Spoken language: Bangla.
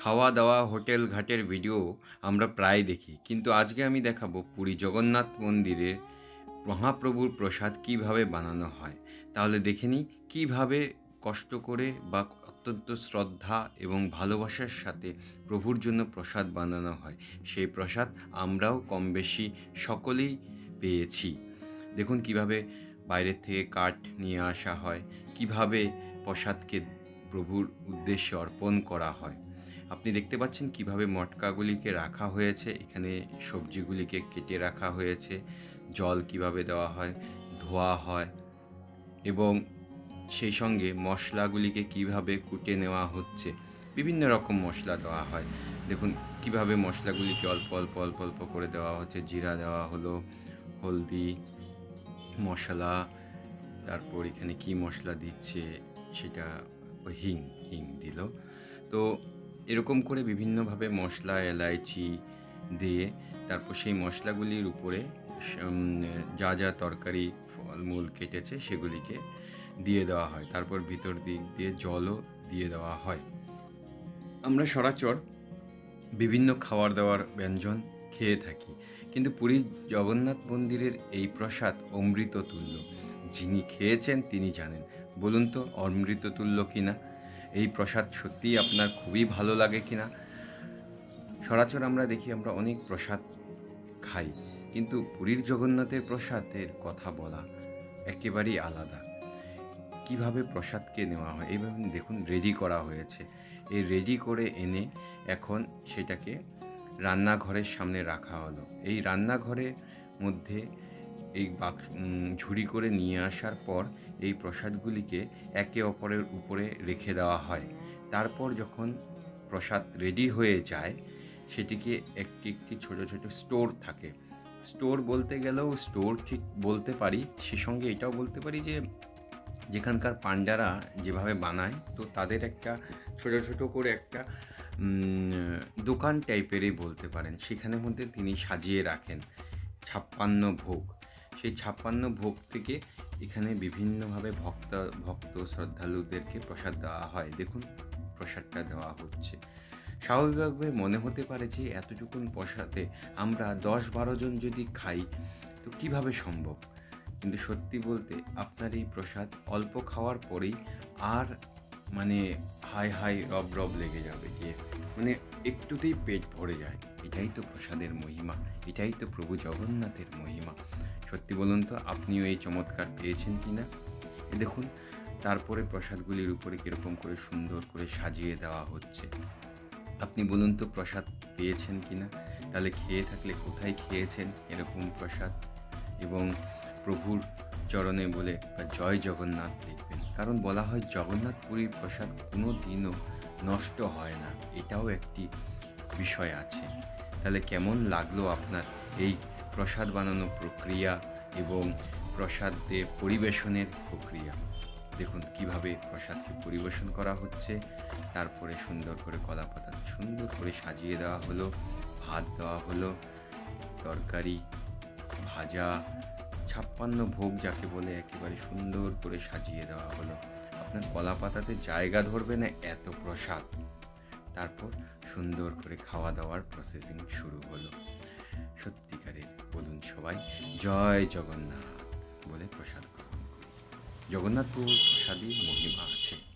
খাওয়া দাওয়া হোটেল ঘাটের ভিডিও আমরা প্রায় দেখি। কিন্তু আজকে আমি দেখাবো পুরী জগন্নাথ মন্দিরে মহাপ্রভুর প্রসাদ কীভাবে বানানো হয়। তাহলে দেখে নিই কীভাবে কষ্ট করে বা অত্যন্ত শ্রদ্ধা এবং ভালোবাসার সাথে প্রভুর জন্য প্রসাদ বানানো হয়। সেই প্রসাদ আমরাও কম বেশি সকলেই পেয়েছি। দেখুন কীভাবে বাইরের থেকে কাঠ নিয়ে আসা হয়, কীভাবে প্রসাদকে প্রভুর উদ্দেশ্যে অর্পণ করা হয়। আপনি দেখতে পাচ্ছেন কীভাবে মটকাগুলিকে রাখা হয়েছে। এখানে সবজিগুলিকে কেটে রাখা হয়েছে। জল কীভাবে দেওয়া হয়, ধোয়া হয় এবং সেই সঙ্গে মশলাগুলিকে কীভাবে কুটে নেওয়া হচ্ছে। বিভিন্ন রকম মশলা দেওয়া হয়। দেখুন, কীভাবে মশলাগুলিকে অল্প অল্প অল্প অল্প করে দেওয়া হচ্ছে। জিরা দেওয়া হলো, হলদি, মশলা, তারপর এখানে কি মশলা দিচ্ছে সেটা হিং হিং দিল। তো এরকম করে বিভিন্নভাবে মশলা, এলাইচি দিয়ে তারপর সেই মশলাগুলির উপরে যা যা তরকারি, ফলমূল কেটেছে সেগুলিকে দিয়ে দেওয়া হয়। তারপর ভিতর দিক দিয়ে জলও দিয়ে দেওয়া হয়। আমরা সরাচর বিভিন্ন খাওয়ার দাওয়ার ব্যঞ্জন খেয়ে থাকি। কিন্তু পুরীর জগন্নাথ মন্দিরের এই প্রসাদ অমৃততুল্য। যিনি খেয়েছেন, তিনি জানেন। বলুন তো অমৃত তুল্য কিনা? এই প্রসাদ সত্যিই আপনার খুবই ভালো লাগে কিনা? সরাচর আমরা দেখি আমরা অনেক প্রসাদ খাই, কিন্তু পুরীর জগন্নাথের প্রসাদের কথা বলা একেবারেই আলাদা। কীভাবে প্রসাদকে নেওয়া হয়? এইভাবে দেখুন রেডি করা হয়েছে। এই রেডি করে এনে এখন সেটাকে রান্নাঘরের সামনে রাখা হলো। এই রান্নাঘরের মধ্যে এই বাক্স ঝুড়ি করে নিয়ে আসার পর এই প্রসাদগুলিকে একে অপরের উপরে রেখে দেওয়া হয়। তারপর যখন প্রসাদ রেডি হয়ে যায়, সেটিকে একটি একটি ছোট ছোট স্টোর থাকে। স্টোর বলতে গেলেও স্টোর ঠিক বলতে পারি, সে সঙ্গে এটাও বলতে পারি যে, যেখানকার পান্ডারা যেভাবে বানায়, তো তাদের একটা ছোট ছোট করে একটা দোকান টাইপেরই বলতে পারেন। সেখানের মধ্যে তিনি সাজিয়ে রাখেন। ছাপ্পান্ন ভোগ। সেই ছাপ্পান্ন ভোগ থেকে এখানে বিভিন্নভাবে ভক্ত ভক্ত, শ্রদ্ধালুদেরকে প্রসাদ দেওয়া হয়। দেখুন, প্রসাদটা দেওয়া হচ্ছে। স্বাভাবিকভাবে মনে হতে পারে যে এতটুকুন প্রসাদে আমরা দশ বারো জন যদি খাই, তো কীভাবে সম্ভব? কিন্তু সত্যি বলতে আপনার এই প্রসাদ অল্প খাওয়ার পরেই আর মানে হাই হাই, রব রব লেগে যাবে যে মানে একটুতেই পেট ভরে যায়। এটাই তো প্রসাদের মহিমা, এটাই তো প্রভু জগন্নাথের মহিমা। সত্যি বলুন তো, আপনিও এই চমৎকার পেয়েছেন কি না দেখুন, তারপরে প্রসাদগুলির উপরে কীরকম করে সুন্দর করে সাজিয়ে দেওয়া হচ্ছে। আপনি বলুন তো, প্রসাদ পেয়েছেন কি না তাহলে খেয়ে থাকলে কোথায় খেয়েছেন এরকম প্রসাদ? এবং প্রভুর চরণে বলে জয় জগন্নাথ লিখবেন কারণ বলা হয় জগন্নাথ পুরীর প্রসাদ কোনো দিনও নষ্ট হয় না। এটাও একটি বিষয় আছে। তাহলে কেমন লাগল আপনার এই প্রসাদ বানানোর প্রক্রিয়া এবং প্রসাদ পরিবেশনের প্রক্রিয়া? দেখুন, কীভাবে প্রসাদকে পরিবেশন করা হচ্ছে। তারপরে সুন্দর করে কলা পাতা সুন্দর করে সাজিয়ে দেওয়া হলো, ভাত দেওয়া হলো, তরকারি, ভাজা ছাপ্পান্ন ভোগ যাকে বলে একেবারে সুন্দর করে সাজিয়ে দেওয়া হলো। আপনার কলা পাতাতে জায়গা ধরবে না এত প্রসাদ। তারপর সুন্দর করে খাওয়া দাওয়ার প্রসেসিং শুরু হলো। সত্যিকারের বলুন সবাই, জয় জগন্নাথ বলে প্রসাদ গ্রহণ করি জগন্নাথ প্রভুর প্রসাদই মহিমা আছে।